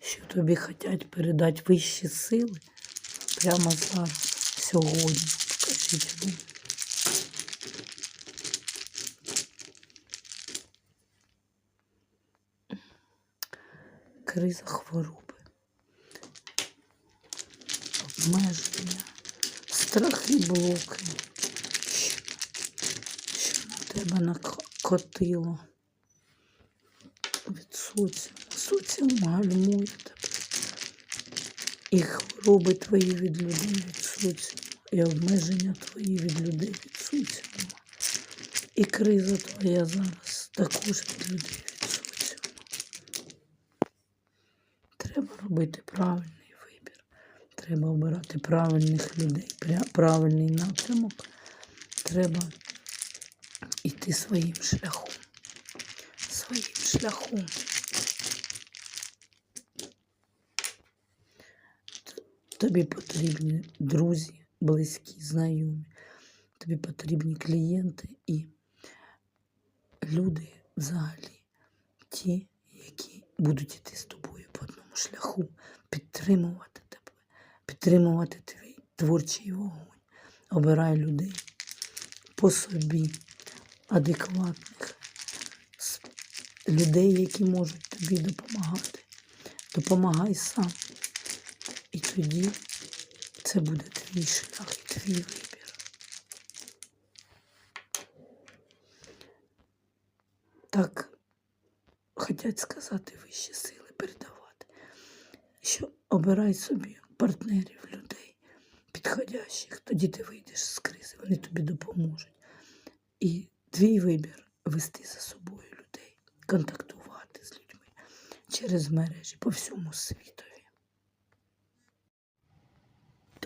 що тобі хочуть передати вищі сили прямо зараз, сьогодні. Покажіть мені. Криза хвороби, обмеження, страхи блоки, що, на тебе накотило від соціуму. Соціум тебе. І хвороби твої від людей від і обмеження твої від людей від. І криза твоя зараз також від людей від. Треба робити правильний вибір. Треба обирати правильних людей, правильний напрямок. Треба йти своїм шляхом. Своїм шляхом. Тобі потрібні друзі, близькі, знайомі. Тобі потрібні клієнти і люди взагалі, ті, які будуть йти з тобою по одному шляху, підтримувати тебе, підтримувати твій творчий вогонь. Обирай людей по собі, адекватних, людей, які можуть тобі допомагати. Допомагай сам. Тоді це буде твій шлях і твій вибір. Так хотять сказати вищі сили, передавати, що обирай собі партнерів, людей, підходящих, тоді ти вийдеш з кризи, вони тобі допоможуть. І твій вибір вести за собою людей, контактувати з людьми через мережі по всьому світові.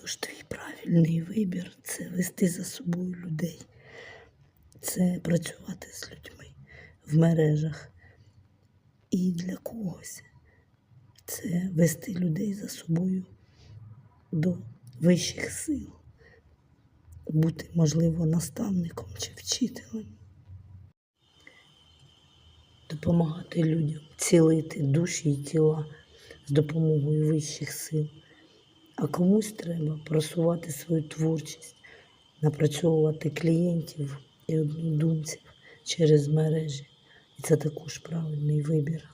Тож твій правильний вибір це вести за собою людей, це працювати з людьми в мережах. І для когось це вести людей за собою до вищих сил, бути, можливо, наставником чи вчителем, допомагати людям цілити душі і тіла з допомогою вищих сил. А комусь треба просувати свою творчість, напрацьовувати клієнтів і однодумців через мережі. І це також правильний вибір.